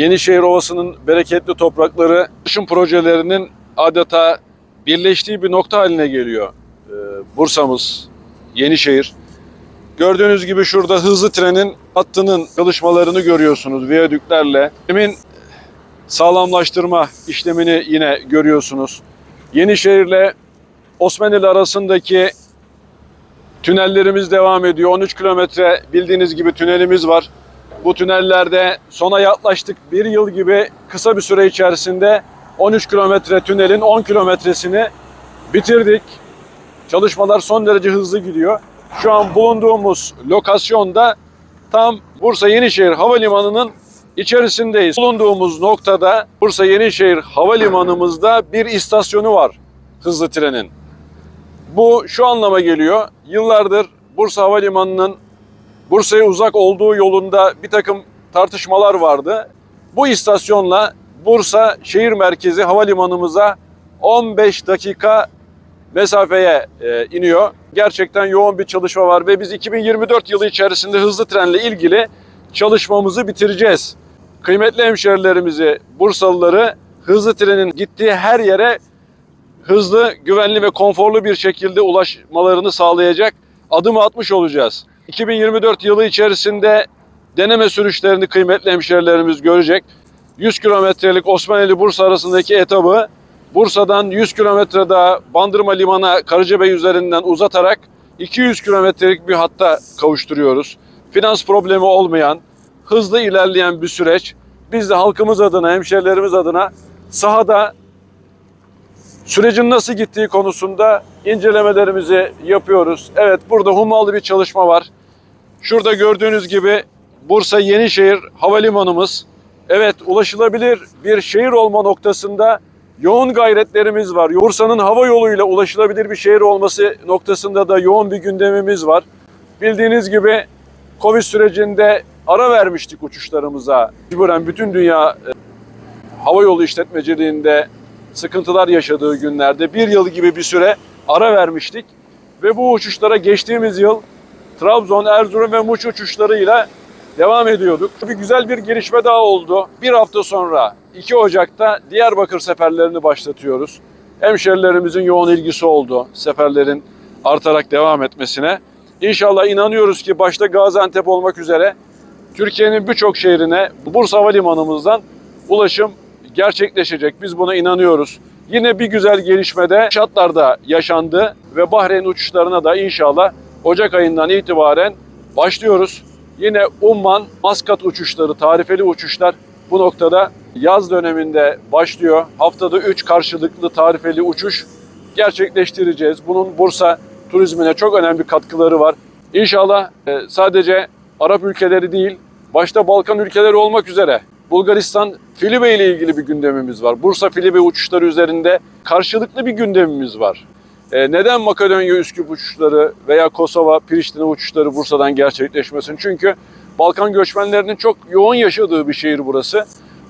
Yenişehir Ovası'nın bereketli toprakları ulaşım projelerinin adeta birleştiği bir nokta haline geliyor. Ee, Bursa'mız, Yenişehir. Gördüğünüz gibi şurada hızlı trenin hattının çalışmalarını görüyorsunuz viyadüklerle. Emin sağlamlaştırma işlemini yine görüyorsunuz. Yenişehir'le Osmanlı arasındaki tünellerimiz devam ediyor. 13 kilometre bildiğiniz gibi tünelimiz var. Bu tünellerde sona yaklaştık. Bir yıl gibi kısa bir süre içerisinde 13 kilometre tünelin 10 kilometresini bitirdik. Çalışmalar son derece hızlı gidiyor. Şu an bulunduğumuz lokasyonda tam Bursa Yenişehir Havalimanı'nın içerisindeyiz. Bulunduğumuz noktada Bursa Yenişehir Havalimanımızda bir istasyonu var hızlı trenin. Bu şu anlama geliyor. Yıllardır Bursa Havalimanı'nın Bursa'ya uzak olduğu yolunda bir takım tartışmalar vardı. Bu istasyonla Bursa şehir merkezi havalimanımıza 15 dakika mesafeye e, iniyor. Gerçekten yoğun bir çalışma var ve biz 2024 yılı içerisinde hızlı trenle ilgili çalışmamızı bitireceğiz. Kıymetli hemşerilerimizi, Bursalıları hızlı trenin gittiği her yere hızlı, güvenli ve konforlu bir şekilde ulaşmalarını sağlayacak adımı atmış olacağız. 2024 yılı içerisinde deneme sürüşlerini kıymetli hemşerilerimiz görecek. 100 kilometrelik Osmanlı Bursa arasındaki etabı Bursa'dan 100 kilometre daha Bandırma Limanı Karacabey üzerinden uzatarak 200 kilometrelik bir hatta kavuşturuyoruz. Finans problemi olmayan, hızlı ilerleyen bir süreç. Biz de halkımız adına, hemşerilerimiz adına sahada sürecin nasıl gittiği konusunda incelemelerimizi yapıyoruz. Evet burada hummalı bir çalışma var. Şurada gördüğünüz gibi Bursa Yenişehir Havalimanımız. Evet ulaşılabilir bir şehir olma noktasında yoğun gayretlerimiz var. Bursa'nın hava yoluyla ulaşılabilir bir şehir olması noktasında da yoğun bir gündemimiz var. Bildiğiniz gibi Covid sürecinde ara vermiştik uçuşlarımıza. Mecburen bütün dünya e, hava yolu işletmeciliğinde sıkıntılar yaşadığı günlerde bir yıl gibi bir süre ara vermiştik. Ve bu uçuşlara geçtiğimiz yıl Trabzon, Erzurum ve Muş uçuşlarıyla devam ediyorduk. Bir güzel bir gelişme daha oldu. Bir hafta sonra 2 Ocak'ta Diyarbakır seferlerini başlatıyoruz. Hemşerilerimizin yoğun ilgisi oldu seferlerin artarak devam etmesine. İnşallah inanıyoruz ki başta Gaziantep olmak üzere Türkiye'nin birçok şehrine Bursa Havalimanımızdan ulaşım gerçekleşecek. Biz buna inanıyoruz. Yine bir güzel gelişmede Şatlar'da yaşandı ve Bahreyn uçuşlarına da inşallah Ocak ayından itibaren başlıyoruz. Yine Umman, Maskat uçuşları, tarifeli uçuşlar bu noktada yaz döneminde başlıyor. Haftada 3 karşılıklı tarifeli uçuş gerçekleştireceğiz. Bunun Bursa turizmine çok önemli katkıları var. İnşallah e, sadece Arap ülkeleri değil, başta Balkan ülkeleri olmak üzere Bulgaristan, Filibe ile ilgili bir gündemimiz var. Bursa Filibe uçuşları üzerinde karşılıklı bir gündemimiz var. E, neden Makedonya Üsküp uçuşları veya Kosova Priştine uçuşları Bursa'dan gerçekleşmesin? Çünkü Balkan göçmenlerinin çok yoğun yaşadığı bir şehir burası.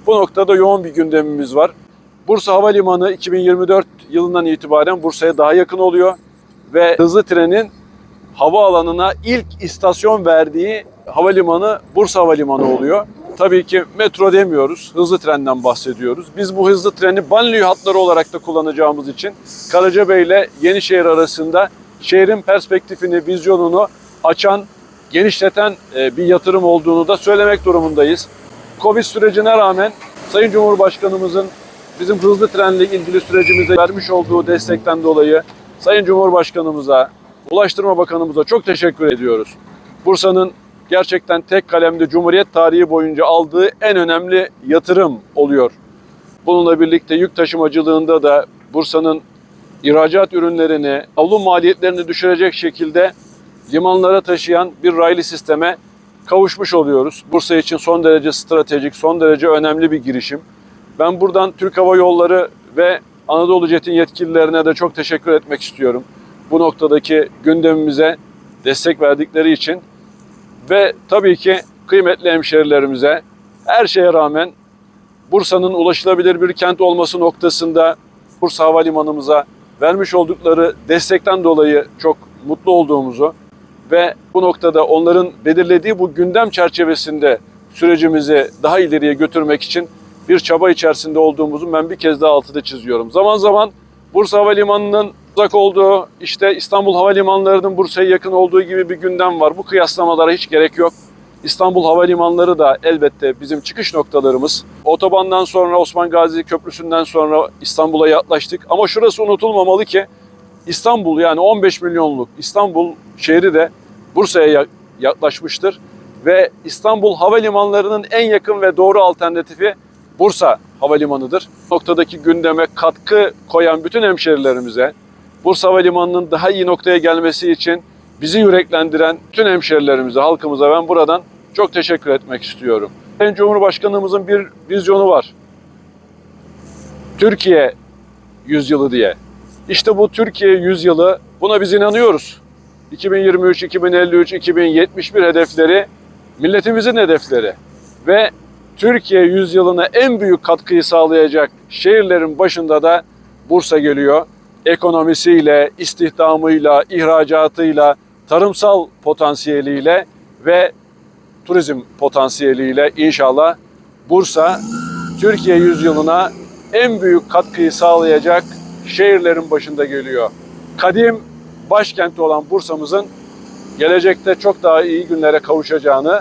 Bu noktada yoğun bir gündemimiz var. Bursa Havalimanı 2024 yılından itibaren Bursa'ya daha yakın oluyor ve hızlı trenin havaalanına ilk istasyon verdiği havalimanı Bursa Havalimanı oluyor. Tabii ki metro demiyoruz, hızlı trenden bahsediyoruz. Biz bu hızlı treni banliyö hatları olarak da kullanacağımız için Karacabey ile Yenişehir arasında şehrin perspektifini, vizyonunu açan, genişleten e, bir yatırım olduğunu da söylemek durumundayız. Covid sürecine rağmen Sayın Cumhurbaşkanımızın bizim hızlı trenle ilgili sürecimize vermiş olduğu destekten dolayı Sayın Cumhurbaşkanımıza, Ulaştırma Bakanımıza çok teşekkür ediyoruz. Bursa'nın gerçekten tek kalemde Cumhuriyet tarihi boyunca aldığı en önemli yatırım oluyor. Bununla birlikte yük taşımacılığında da Bursa'nın ihracat ürünlerini, alım maliyetlerini düşürecek şekilde limanlara taşıyan bir raylı sisteme kavuşmuş oluyoruz. Bursa için son derece stratejik, son derece önemli bir girişim. Ben buradan Türk Hava Yolları ve Anadolu Jet'in yetkililerine de çok teşekkür etmek istiyorum. Bu noktadaki gündemimize destek verdikleri için ve tabii ki kıymetli hemşerilerimize her şeye rağmen Bursa'nın ulaşılabilir bir kent olması noktasında Bursa Havalimanımıza vermiş oldukları destekten dolayı çok mutlu olduğumuzu ve bu noktada onların belirlediği bu gündem çerçevesinde sürecimizi daha ileriye götürmek için bir çaba içerisinde olduğumuzu ben bir kez daha altını çiziyorum. Zaman zaman Bursa Havalimanı'nın uzak olduğu, işte İstanbul Havalimanları'nın Bursa'ya yakın olduğu gibi bir gündem var. Bu kıyaslamalara hiç gerek yok. İstanbul Havalimanları da elbette bizim çıkış noktalarımız. Otobandan sonra Osman Gazi Köprüsü'nden sonra İstanbul'a yaklaştık. Ama şurası unutulmamalı ki İstanbul yani 15 milyonluk İstanbul şehri de Bursa'ya ya- yaklaşmıştır. Ve İstanbul Havalimanları'nın en yakın ve doğru alternatifi Bursa Havalimanı'dır. Noktadaki gündeme katkı koyan bütün hemşerilerimize, Bursa Havalimanı'nın daha iyi noktaya gelmesi için bizi yüreklendiren bütün hemşerilerimize, halkımıza ben buradan çok teşekkür etmek istiyorum. Sayın Cumhurbaşkanımızın bir vizyonu var. Türkiye yüzyılı diye. İşte bu Türkiye yüzyılı buna biz inanıyoruz. 2023, 2053, 2071 hedefleri milletimizin hedefleri ve Türkiye yüzyılına en büyük katkıyı sağlayacak şehirlerin başında da Bursa geliyor. Ekonomisiyle, istihdamıyla, ihracatıyla, tarımsal potansiyeliyle ve turizm potansiyeliyle inşallah Bursa Türkiye yüzyılına en büyük katkıyı sağlayacak şehirlerin başında geliyor. Kadim başkenti olan Bursa'mızın gelecekte çok daha iyi günlere kavuşacağını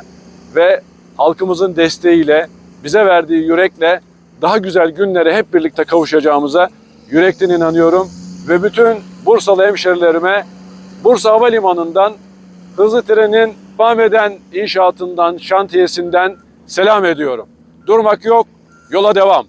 ve halkımızın desteğiyle, bize verdiği yürekle daha güzel günlere hep birlikte kavuşacağımıza yürekten inanıyorum. Ve bütün Bursalı hemşerilerime Bursa Havalimanı'ndan hızlı trenin devam eden inşaatından, şantiyesinden selam ediyorum. Durmak yok, yola devam.